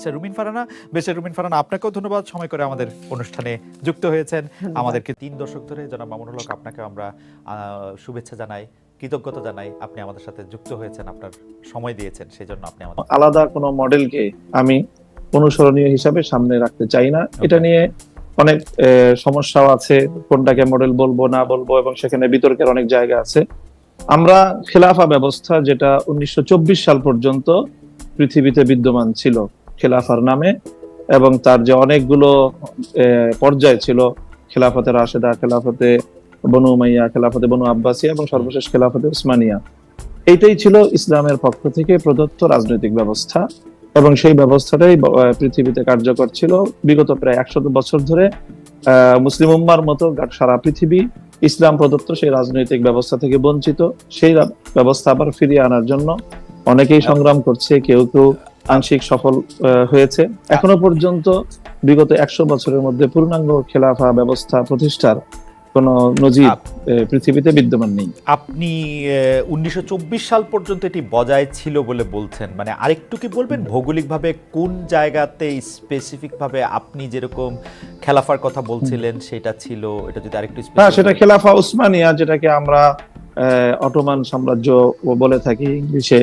আচ্ছা রুমিন ফারানা। বেশে রুমিন ফারানা আপনাকেও ধন্যবাদ। সময় করে আমাদের অনুষ্ঠানে যুক্ত হয়েছেন। আমাদেরকে তিন দশক ধরে জনাব মামুনুল হক আপনাকে আমরা শুভেচ্ছা জানাই কৃতজ্ঞতা জানাই। আপনি আমাদের সাথে যুক্ত হয়েছেন আপনার সময় দিয়েছেন সেই জন্য আপনি আমাদের আলাদা কোনো মডেলকে আমি অনুসরণীয় হিসাবে সামনে রাখতে চাই না। এটা নিয়ে অনেক আহ, সমস্যাও আছে কোনটাকে মডেল বলব না বলব এবং সেখানে বিতর্কের অনেক জায়গা আছে। আমরা খেলাফা ব্যবস্থা যেটা উনিশশো চব্বিশ সাল পর্যন্ত পৃথিবীতে বিদ্যমান ছিল খেলাফার নামে এবং তার যে অনেকগুলো পর্যায় ছিল, খেলাফতে রাশেদা, খেলাফতে বনু উমাইয়া, খেলাফতে বনু আব্বাসিয়া এবং সর্বশেষ খেলাফতে উসমানিয়া। এইটাই ছিল ইসলামের পক্ষ থেকে প্রদত্ত রাজনৈতিক ব্যবস্থা এবং সেই ব্যবস্থাটাই পৃথিবীতে কার্যকর ছিল। বিগত প্রায় একশত বছর ধরে মুসলিম উম্মার মতো সারা পৃথিবী ইসলাম প্রদত্ত সেই রাজনৈতিক ব্যবস্থা থেকে বঞ্চিত। সেই ব্যবস্থা আবার ফিরিয়ে আনার জন্য অনেকেই সংগ্রাম করছে, কেউ কেউ আংশিক সফল হয়েছে। এখনও পর্যন্ত বিগত একশো বছরের মধ্যে পূর্ণাঙ্গ খেলাফা ব্যবস্থা প্রতিষ্ঠার কোন নজির পৃথিবীতে বিদ্যমান নেই। আপনি উনিশশো চব্বিশ সাল পর্যন্ত এটি বজায় ছিল বলে বলছেন। মানে আরেকটু কি বলবেন? ভৌগোলিকভাবে কোন জায়গাতে স্পেসিফিক ভাবে আপনি যেরকম খেলাফার কথা বলছিলেন সেটা ছিল? এটা যদি আরেকটু হ্যাঁ সেটা খেলাফা উসমানিয়া যেটাকে আমরা অটোমান সাম্রাজ্য বলে থাকি ইংলিশে।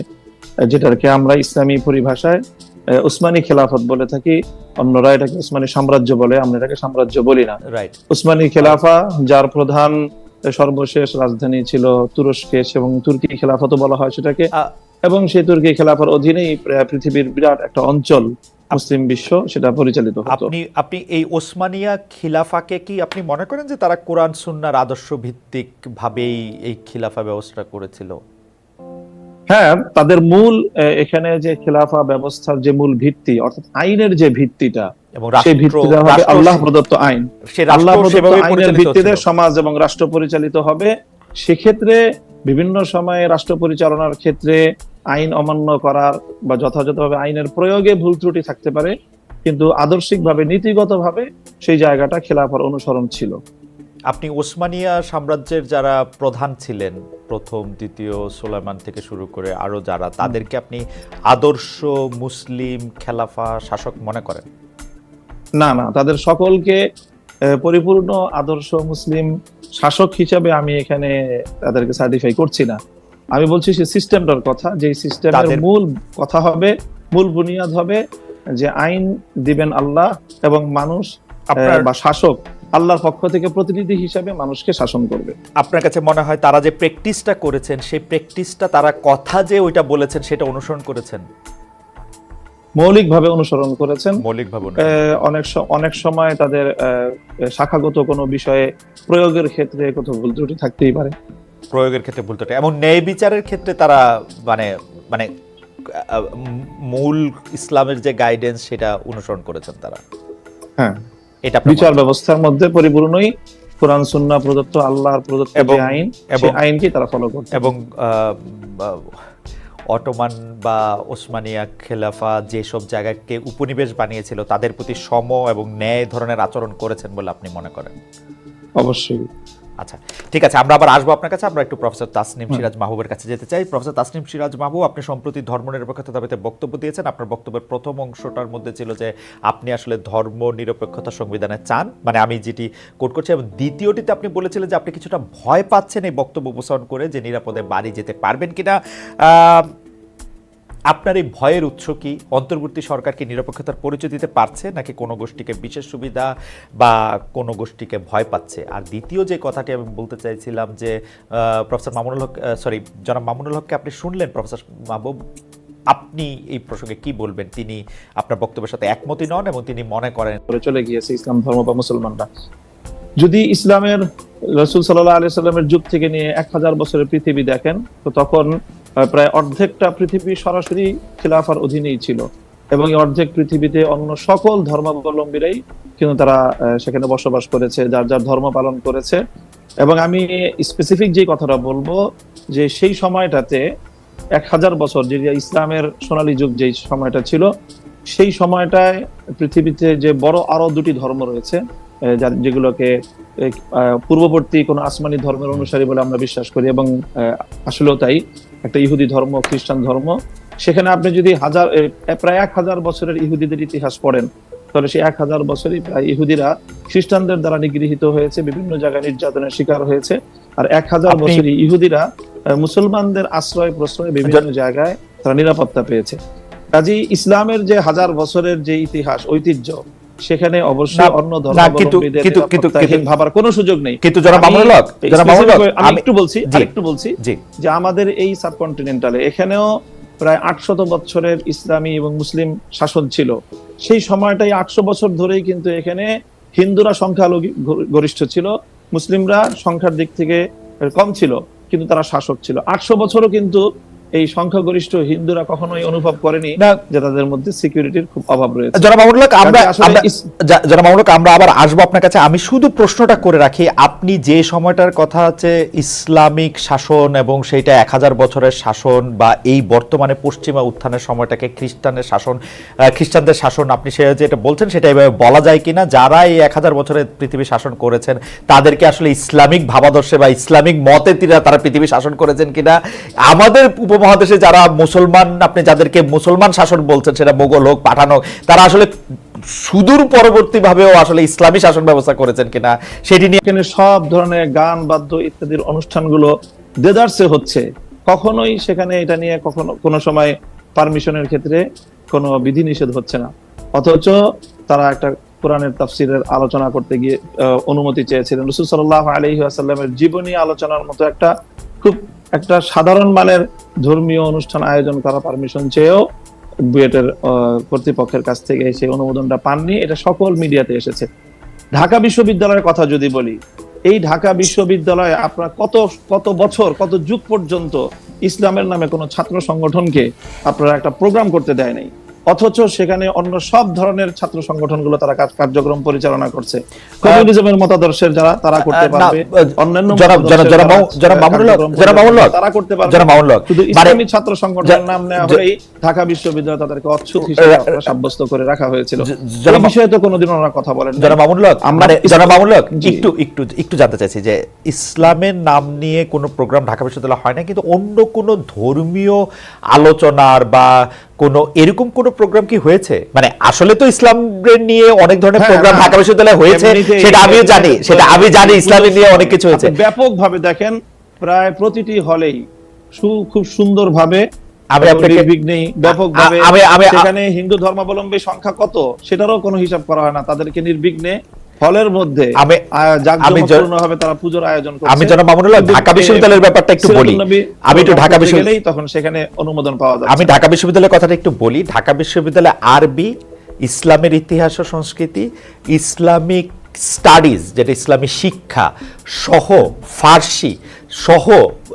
যেটাকে আমরা ইসলামী পরিভাষায় উসমানী খেলাফত বলে থাকি। অন্যরা এটাকে উসমানী সাম্রাজ্য বলে আমরা এটাকে সাম্রাজ্য বলি না। উসমানী খেলাফা যার প্রধান সর্বশেষ রাজধানী ছিল তুরস্কে এবং তুর্কি খেলাফত বলা হয় সেটাকে। এবং সেই তুর্কি খেলাফার অধীনেই পৃথিবীর বিরাট একটা অঞ্চল মুসলিম বিশ্ব সেটা পরিচালিত আপনি আপনি এই ওসমানিয়া খিলাফাকে কি আপনি মনে করেন যে তারা কোরআন সুন্নার আদর্শ ভিত্তিক ভাবেই এই খিলাফা ব্যবস্থা করেছিল? হ্যাঁ তাদের মূল এখানে যে খেলাফা ব্যবস্থার যে মূল ভিত্তি অর্থাৎ আইনের যে ভিত্তিটা এবং সেই ভিত্তিটা হবে আল্লাহ প্রদত্ত আইন। আল্লাহ প্রদত্ত আইনের ভিত্তিতে সমাজ এবং রাষ্ট্র পরিচালিত হবে। সেক্ষেত্রে বিভিন্ন সময়ে রাষ্ট্র পরিচালনার ক্ষেত্রে আইন অমান্য করার বা যথাযথভাবে আইনের প্রয়োগে ভুল ত্রুটি থাকতে পারে। কিন্তু আদর্শিকভাবে নীতিগতভাবে সেই জায়গাটা খেলাফার অনুসরণ ছিল। আপনি ওসমানিয়া সাম্রাজ্যের যারা প্রধান ছিলেন প্রথম দ্বিতীয় সোলাইমান থেকে শুরু করে আরও যারা তাদেরকে আপনি আদর্শ মুসলিম খেলাফা শাসক মনে করেন? না না তাদের সকলকে পরিপূর্ণ আদর্শ মুসলিম শাসক হিসাবে আমি এখানে তাদেরকে সার্টিফাই করছি না। আমি বলছি সে সিস্টেমটার কথা যে সিস্টেমের মূল কথা হবে মূল বুনিয়াদ হবে যে আইন দিবেন আল্লাহ এবং মানুষ বা শাসক আল্লাহর পক্ষ থেকে প্রতিনিধি হিসাবে মানুষকে শাসন করবে। আপনার কাছে মনে হয় তারা যে প্র্যাকটিসটা করেছেন সেই প্র্যাকটিসটা তারা কথা যে ওইটা বলেছেন সেটা অনুসরণ করেছেন? মৌলিকভাবে অনুসরণ করেছেন। মৌলিকভাবে অনেক অনেক সময় তাদের শাখাগত কোনো বিষয়ে প্রয়োগের ক্ষেত্রে কোথাও ভুল ত্রুটি থাকতেই পারে। প্রয়োগের ক্ষেত্রে ভুল ত্রুটি। এবং ন্যায় বিচারের ক্ষেত্রে তারা মানে মানে মূল ইসলামের যে গাইডেন্স সেটা অনুসরণ করেছেন তারা। হ্যাঁ। এটা বিচার ব্যবস্থার মধ্যে পরিপূর্ণই কোরআন সুন্না প্রদত্ত আল্লাহর প্রদত্ত এবং- যে আইন এবং- আইনকে তারা ফলো করত এবং অটোমান বা ওসমানিয়া খেলাফা যেসব জায়গাকে উপনিবেশ বানিয়েছিল তাদের প্রতি সম এবং ন্যায় ধরনের আচরণ করেছেন বলে আপনি মনে করেন? অবশ্যই। আচ্ছা ঠিক আছে আমরা আবার আসব আপনার কাছে আমরা একটু প্রফেসর তাসনিম সিরাজ মাহবুবের কাছে যেতে চাই। প্রফেসর তাসনিম সিরাজ মাহবুব আপনি সম্প্রতি ধর্মনিরপেক্ষতা দাবিতে বক্তব্য দিয়েছেন। আপনার বক্তব্যের প্রথম অংশটার মধ্যে ছিল যে আপনি আসলে ধর্ম নিরপেক্ষতা সংবিধানে চান। মানে আমি যেটি কোট করছি এবং দ্বিতীয়টিতে আপনি বলেছিলেন যে আপনি কিছুটা ভয় পাচ্ছেন এই বক্তব্য উপস্থাপন করে যে নিরাপদে বাড়ি যেতে পারবেন কিনা। আহ, আপনার এই ভয়ের উৎস কি? অন্তর্বর্তী সরকারকে নিরপেক্ষতার পরিচয় দিতে পারছে? নাকি কোনো গোষ্ঠীকে বিশেষ সুবিধা বা কোনো গোষ্ঠীকে ভয় পাচ্ছে? আর দ্বিতীয় যে কথাটি আমি বলতে চাইছিলাম যে প্রফেসর মামুনুল হক সরি জনাব মামুনুল হককে আপনি শুনলেন, প্রফেসর মাহবুব, আপনি এই প্রসঙ্গে কি বলবেন? তিনি আপনার বক্তব্যের সাথে একমতই নন এবং তিনি মনে করেন করে চলে গিয়েছে ইসলাম ধর্ম বা মুসলমানরা। যদি ইসলামের রসুল সাল্লাহ আলি সাল্লামের যুগ থেকে নিয়ে এক হাজার বছরের পৃথিবী দেখেন, তো তখন প্রায় অর্ধেকটা পৃথিবী সরাসরি খিলাফার অধীনেই ছিল। এবং অর্ধেক পৃথিবীতে অন্য সকল ধর্মাবলম্বীরাই কিন্তু তারা সেখানে বসবাস করেছে, যার যার ধর্ম পালন করেছে। এবং আমি স্পেসিফিক যে কথাটা বলব, যে সেই সময়টাতে এক হাজার বছর, যে ইসলামের সোনালী যুগ যেই সময়টা ছিল, সেই সময়টায় পৃথিবীতে যে বড় আরও দুটি ধর্ম রয়েছে যেগুলোকে পূর্ববর্তী কোন আসমানি ধর্মের অনুসারী বলে আমরা বিশ্বাস করি এবং আসলেও তাই। একটা ইহুদি ধর্ম খ্রিস্টান ধর্ম সেখানে আপনি যদি হাজার প্রায় এক হাজার বছরের ইহুদিদের ইতিহাস পড়েন তাহলে সেই এক হাজার বছরই প্রায় ইহুদিরা খ্রিস্টানদের দ্বারা নিগৃহীত হয়েছে বিভিন্ন জায়গায় নির্যাতনের শিকার হয়েছে আর এক হাজার বছরই ইহুদিরা মুসলমানদের আশ্রয় প্রশ্রয় বিভিন্ন জায়গায় তারা নিরাপত্তা পেয়েছে। কাজী ইসলামের যে হাজার বছরের যে ইতিহাস ঐতিহ্য সেখানে অবশ্যই অন্য ধর্মাবলম্বীদের ভাবার কোনো সুযোগ নেই। কিন্তু জনাব মামুনুল হক specific- আমি একটু বলছি। একটু বলছি যে আমাদের এই সাবকন্টিনেন্টালে এখানেও প্রায় আটশত বছরের ইসলামী এবং মুসলিম শাসন ছিল। সেই সময়টাই আটশো বছর ধরেই কিন্তু এখানে হিন্দুরা সংখ্যালঘু গরিষ্ঠ ছিল মুসলিমরা সংখ্যার দিক থেকে কম ছিল কিন্তু তারা শাসক ছিল। আটশো বছরও কিন্তু এই সংখ্যাগরিষ্ঠ হিন্দুরা কখনোই অনুভব করেনি যে তাদের মধ্যে সিকিউরিটির খুব অভাব রয়েছে। জনাব মামুনুল আমরা জনাব মামুনুল আমরা আবার আসব আপনার কাছে। আমি শুধু প্রশ্নটা করে রাখি আপনি যে সময়টার কথা আছে ইসলামিক শাসন এবং সেইটা এক হাজার বছরের শাসন বা এই বর্তমানে পশ্চিমা উত্থানের সময়টাকে খ্রিস্টানের শাসন খ্রিস্টানদের শাসন আপনি সে যেটা বলছেন সেটা এভাবে বলা যায় কিনা? যারা এই এক হাজার বছরের পৃথিবী শাসন করেছেন তাদেরকে আসলে ইসলামিক ভাবাদর্শে বা ইসলামিক মতে তিরা তারা পৃথিবী শাসন করেছেন কিনা? আমাদের উপমহাদেশে যারা মুসলমান, আপনি যাদেরকে মুসলমান শাসন বলছেন, সেটা মোগল হোক, পাঠান হোক, তারা আসলে সুদূর পরবর্তী ভাবেও আসলে ইসলামী শাসন ব্যবস্থা করেছেন কিনা, সেটি নিয়ে সব ধরনের গান, বাদ্য ইত্যাদির অনুষ্ঠানগুলো দেদারসে হচ্ছে। কখনোই সেখানে এটা নিয়ে কখনো, কোনো সময় পারমিশনের ক্ষেত্রে কোনো বিধি নিষেধ হচ্ছে না। অথচ তারা একটা কোরআনের তাফসিরের আলোচনা করতে গিয়ে অনুমতি চেয়েছিলেন। রসুল সাল্লাহ আলহি আসাল্লামের জীবনী আলোচনার মতো একটা খুব একটা সাধারণ মানের ধর্মীয় অনুষ্ঠান আয়োজন করা পারমিশন চেয়েও বুয়েটের কর্তৃপক্ষের কাছ থেকে সেই অনুমোদনটা পাননি। এটা সকল মিডিয়াতে এসেছে। ঢাকা বিশ্ববিদ্যালয়ের কথা যদি বলি, এই ঢাকা বিশ্ববিদ্যালয়ে আপনার কত কত বছর, কত যুগ পর্যন্ত ইসলামের নামে কোনো ছাত্র সংগঠনকে আপনারা একটা প্রোগ্রাম করতে দেয় নাই। অথচ সেখানে অন্য সব ধরনের ছাত্র সংগঠনগুলো তারা কার্যক্রম পরিচালনা করছে। কমিউনিজমের মতাদর্শের যারা তারা করতে পারবে। অন্যান্য যারা, তারা করতে পারবে। মামুনুল শুধু ইসলামী ছাত্র সংগঠনের নাম নেওয়া হলেই ঢাকা বিশ্ববিদ্যালয় তাদেরকে অচ্ছুত হিসেবে সাব্যস্ত করে রাখা হয়েছিল। জনাব- বিষয়ে তো কোনোদিন ওনারা কথা বলেন। জনাব হক, আমরা ইস- হক, একটু একটু একটু জানতে চাইছি যে ইসলামের নাম নিয়ে কোনো প্রোগ্রাম ঢাকা বিশ্ববিদ্যালয় হয় না কিন্তু অন্য কোনো ধর্মীয় আলোচনার বা কোনো এরকম কোনো প্রোগ্রাম কি হয়েছে? মানে আসলে তো ইসলামের নিয়ে অনেক ধরনের হ্যাঁ, প্রোগ্রাম হ্যাঁ। ঢাকা বিশ্ববিদ্যালয়ে হয়েছে সেটা আমিও জানি সেটা আমি জানি ইসলামের নিয়ে অনেক কিছু হয়েছে। ব্যাপকভাবে দেখেন প্রায় প্রতিটি হলেই সু- খুব সুন্দর ভাবে আমি আপনাকে- ব্যাপকভাবে সেখানে হিন্দু ধর্মাবলম্বী সংখ্যা কত সেটারও কোনো হিসাব করা হয় না। তাদেরকে নির্বিঘ্নে হলের মধ্যে আমি- জ- তারা পুজোর আয়োজন করছে। আমি জনাব মামুনুল হক, ঢাকা বিশ্ববিদ্যালয়ের ব্যাপারটা একটু বলি। আমি একটু ঢাকা বিশ্ববিদ্যালয় তখন সেখানে অনুমোদন পাওয়া যায় আমি ঢাকা বিশ্ববিদ্যালয়ের কথাটা একটু বলি। ঢাকা বিশ্ববিদ্যালয়ে আরবি ইসলামের ইতিহাস ও সংস্কৃতি ইসলামিক স্টাডিজ যেটা ইসলামী শিক্ষা সহ ফার্সি সহ